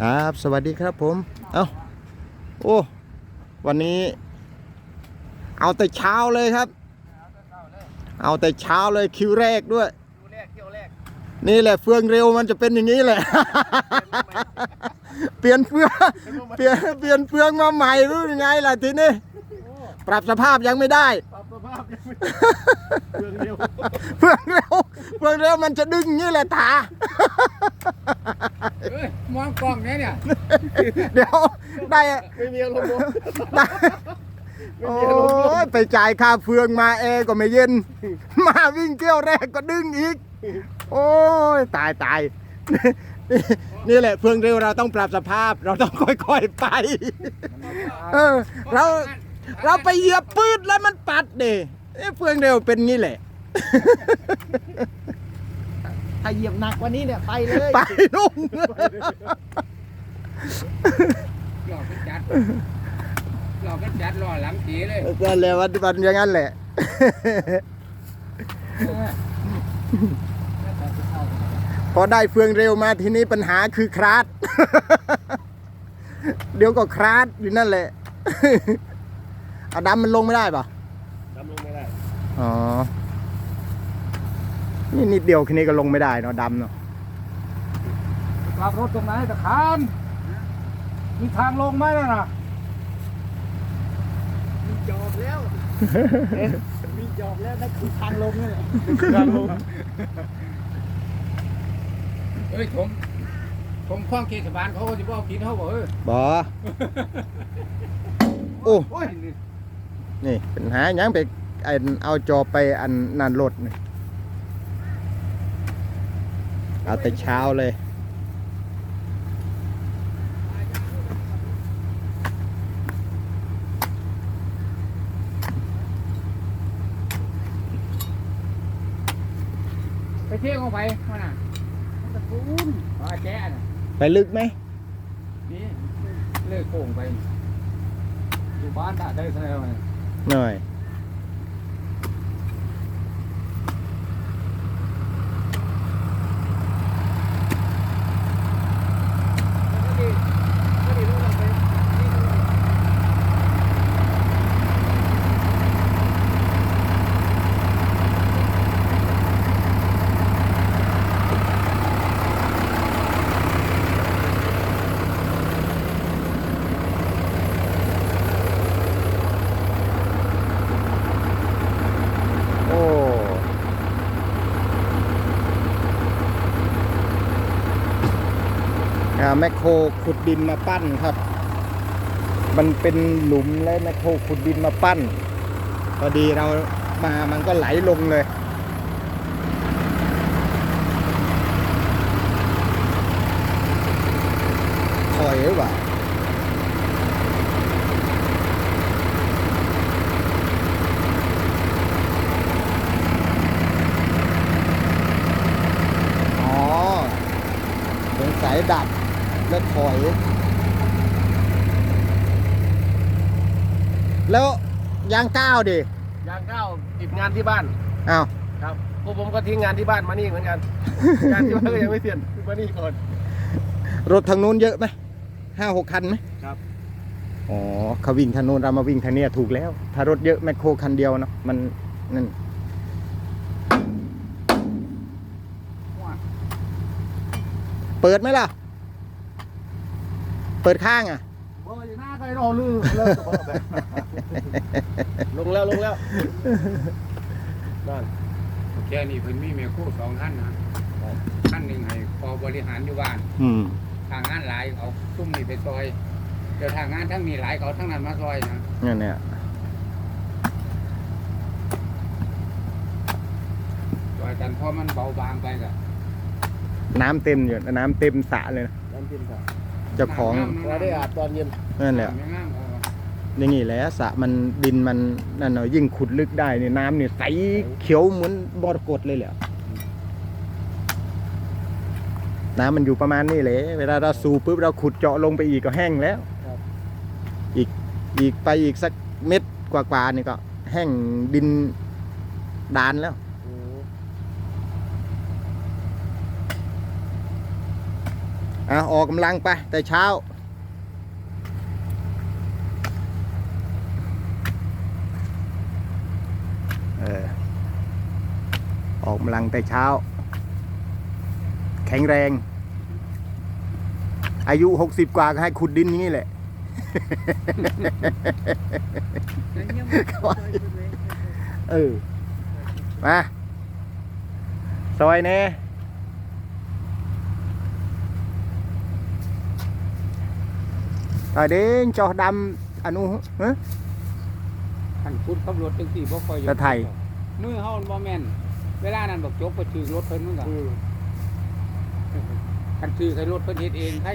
ครับสวัสดีครับผม เอ้าโอ้วันนี้ เอาแต่เช้าเลยครับ เอาแต่เช้าเลยคิวแรกด้วย นี่แหละเฟืองเร็วมันจะเป็นอย่างนี้แหละ เปลี่ยนเฟืองเปลี่ยนเปลี่ยนเฟืองมาใหม่รู้ยังไงล่ะทีนี้ปรับสภาพยังไม่ได้าพยังไม่เรื่องเดียวเฟืองเร็วเฟืองเร็วมันจะดึงอย่างนี้แหละตา เอ้ยมองกล้องเนี่ยเนี่ยเดี๋ยวได้ ไม่มีอารมณ์ลงได้โอ้ยไปจ่ายค่าเฟืองมาแอร์ก็ไม่เย็น มาวิ่งเที่ยวแรกก็ดึงอีก โอ้ยตายตายนี่นี่แหละเฟืองเร็วเราต้องปรับสภาพ เราต้องค่อยๆไป เออเรา เราไปเหยียบปืดแล้วมันปัดเด้เอ้ยเฟืองเร็วเป็นงี้แหละ ถ้าเหยียบหนักกว่านี้เนี่ยไปเลยไปลุ่มหลอกกันจัดหลอกกันจัดรอหลังตีเลยนั่นแหละวันวันอย่างนั้นแหละพอได้เฟืองเร็วมาทีนี้ปัญหาคือคลาด เดี๋ยวก็คลาดอยู่นั่นแหละ เอาดำมันลงไม่ได้ป่ะดำลงไม่ได้ อ๋อ นี่นิดเดียวแค่นี้ก็ลงไม่ได้เนาะดำเนาะกลับรถตรงไหนตะคามมีทางลงไหมล่ะนะมีจอบแล้ว มีจอบแล้วนั่นคือทางลงนี่แหละทางลงเอ้ยผมผมคว้างเขตบาลเขาก็จะบอกกินเขาบอกเออบอโอ้โอ้ย นี่ปัญหาหยังไปอันเอาจอไปอันนันรถนี่เอาแต่เช้าเลยไปเที่ยวเขาไปมาน่ะตะกูนมาแจ๊น่ะไปลึกไหมนี่เลิกโค้งไปอยู่บ้านตาได้เท่าไหร่วะเนี่ย หน่อย โอ้อ่า แมคโครขุดดินมาปั้นครับ มันเป็นหลุมแล้วแมคโครขุดดินมาปั้น พอดีเรามามันก็ไหลลงเลยถอยหรือเปล่าอ๋อสงสัยดับ แล้วถอย แล้วยางก้าวดิยางก้าวติดงานที่บ้านอ้าวครับพวกผมก็ทิ้งงานที่บ้านมานี่เหมือนกัน งานที่บ้านก็ยังไม่เสร็จมานี่ก่อน รถทางนู้นเยอะไหมห้าหกคันไหมครับอ๋อเขาวิ่งทางนู้นเรามาวิ่งทางเนี้ยถูกแล้ว ถ้ารถเยอะแมคโครคันเดียวเนาะมันนั่นเปิดไหมล่ะ เปิดข้างอะบ่อยู่หน้าก็รอลือเลิกกับบ่แบบลงแล้วลงแล้วนั่นแค่นี้เพิ่นมีแม่ครู่สองขั้นนะขั้นหนึ่งให้พอบริหารอยู่บ้านอืมทางงานหลายเอาซุ่มนี่ไปซอยเดี๋ยวทางงานทั้งนี้หลายเขาทั้งนั้นมาซอยนะนั่นเนี่ยซอยกันเพราะมันเบาบางไปก็น้ำเต็มอยู่น้ำเต็มสระเลยนะน้ำจิ้มค่ะ เจ้าของเราได้อาบตอนเย็นนั่นแหละไม่งามเอาอย่างงี้แหละสระมันดินมันนั่นเนาะยิ่งขุดลึกได้นี่น้ำนี่ใสเขียวเหมือนบรกตเลยแหละน้ำมันอยู่ประมาณนี้เลยเวลาเราสูบปุ๊บเราขุดเจาะลงไปอีกก็แห้งแล้วอีกอีกไปอีกสักเม็ดกว่าๆนี่ก็แห้งดินดานแล้ว ออะออกกำลังไปแต่เช้า เออ ออกกำลังแต่เช้า แข็งแรง อายุหกสิบกว่าก็ให้ขุดดินอย่างนี้แหละเออ มา ซอยแน่ต เด้งจอดำอนุฮะขันคุณขับรถจังสี่บ่ค่อยแล้วไทยมือเฮามันบ่แม่นเวลานั้นบอกจบไปถือรถเพิ่นมันก็คันถือใครรถเพิ่นเฮ็ดเองให้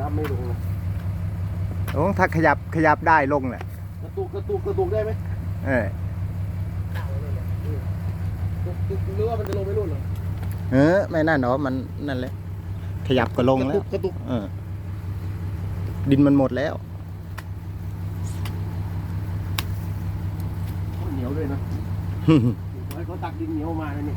รับไม่ลงนะโอ้ถ้าขยับขยับได้ลงแหละ กระตุกกระตุกกระตุกได้ไหมเออหรือว่ามันจะลงไม่รุ่นเหรอเออไม่นั่นหรอมันนั่นแหละขยับก็ลงกระแล้ตุวกกระตุกเออ ดินมันหมดแล้วเหนียวด้วยนะให้เขาตักดินเหนียวมาเลยนี่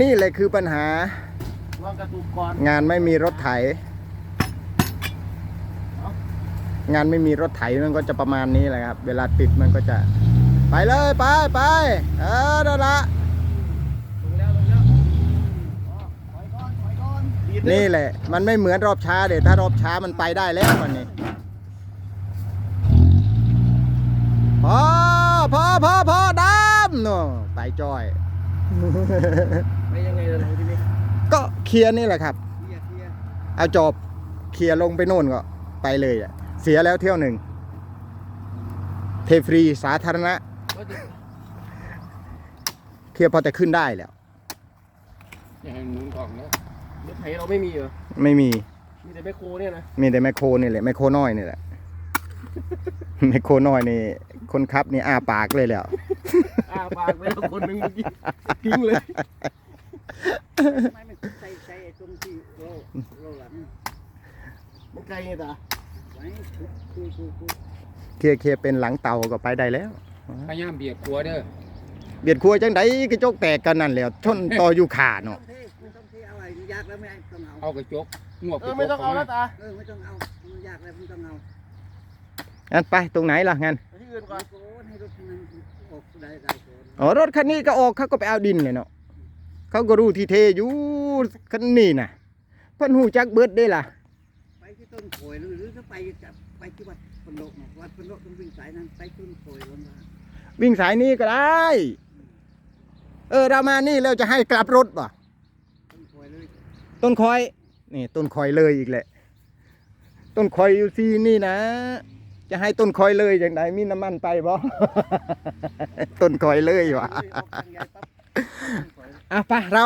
นี่เลยคือปัญหาวางกระตุกก่อนงานไม่มีรถไถ งานไม่มีรถไถมันก็จะประมาณนี้แหละครับ เวลาติดมันก็จะ ไปเลยไปไปเออนั่นละลงแล้วลงแล้วอ๋อถอยก่อนถอยก่อนดีดเลยนี่แหละ มันไม่เหมือนรอบช้าเดี๋ยวถ้ารอบช้ามันไปได้แล้ววันนี้พอพอพอพอดำเนาะไปจอย ไปยังไงล่ะทีนี้ก็เคลียร์นี่แหละครับ เคลียร์เคลียร์เอาจอบเคลียร์ลงไปโน่นก็ไปเลยอะเสียแล้วเที่ยวหนึ่ง เทฟรีสาธารณะ ก็จะเคลียร์พอจะขึ้นได้แล้ว อย่าให้หมุนออกเด้อรถไถเราไม่มีเหรอ ไม่มี มีแต่แมคโครเนี่ยนะมีแต่แมคโครนี่แหละแมคโครน้อยนี่แหละ แมคโครน้อยนี่ คนขับนี่อ้าปากเลยแล้ว อ้าปากไปแล้วคนหนึ่งเมื่อกี้ทิ้งเลยไม่มันใส่ใส่ตรงที่โลโลหลังมันไกลไงตาไว้คือคือคือเคลียร์เคลียร์เป็นหลังเตาก็ไปได้แล้ว พยายามเบียดขัวเด้อเบียดครัวจังไดกระจกแตกกันนั่นแหล้วชนต่ออยู่ขาเนาะไม่ต้องเทเอาอะไรยากแล้วไม่ต้องเอาเอากระจกงวกเออไม่ต้องเอาแล้วตาเออไม่ต้องเอามันยากแล้วไม่ต้องเอางั้นไปตรงไหนล่ะงั้นไปที่อื่นก่อนโกนให้รถมันออกได้ได้โกน อ๋อรถคันนี้ก็ออกเขาก็ไปเอาดินเลยเนาะเขาก็รู้ที่เทอยู่คันนี้น่ะเพิ่นหูจักเบิดได้ล่ะไปที่ต้นโขยหรือหรือจะไปจะไปที่วัดพนโลกเนี่ยวัดพนโลกต้องวิ่งสายนั้นไปต้นโขยลงมาวิ่งสายนี้ก็ได้ เออเรามานี่แล้วจะให้กลับรถป่ะต้นโขยเลยต้นคอยนี่ต้นคอยเลยอีกแหละ ต้นคอยอยู่ที่นี่นะ จะให้ต้นคอยเลยอย่างไรมีน้ำมันไปบ่ ต้นคอยเลยวะออกทางใหญ่ปั๊บต้นโขยอะไปเรา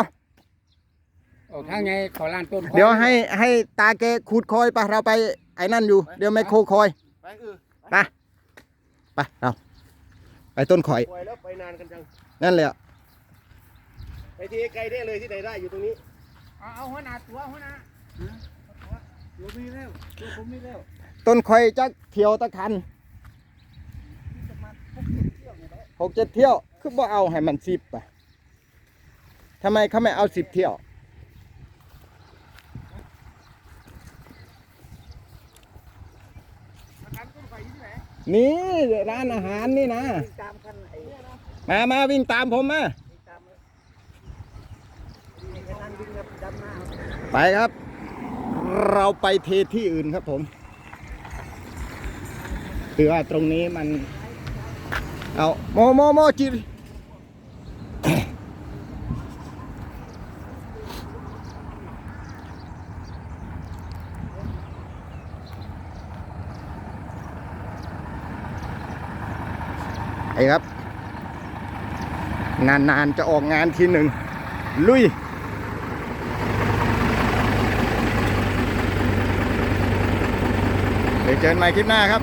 เอาทางไงขอลานต้นเดี๋ยวให้ให้ตาแกขูดคอยไปเราไปไอ้นั่นอยู่ เดี๋ยวไม่โคคอยไปเออไปไปเราไปต้นคอยปล่อยแล้วไปนานกันจังนั่นแหละไปที่ไกลได้เลยที่ไหนได้อยู่ตรงนี้เอาเอาหัวหน้าตัวหัวหน้าตัวมีแล้วตัวผมมีแล้ว ต้นคอยจักเที่ยวตะคันหกเจ็ดเที่ยว คือบ่เอาให้มันสิบอะทำไมเขาไม่เอาสิบเที่ยวนี่ร้านอาหารนี่นะมามาวิ่งตามผมมาไปครับ เราไปเทที่อื่นครับผม คือว่าตรงนี้มัน เอาโมโมโมจิไอ้ครับ นานๆจะออกงานทีหนึ่ง ลุยเเดี๋ยวเจอกันใหม่คลิปหน้าครับ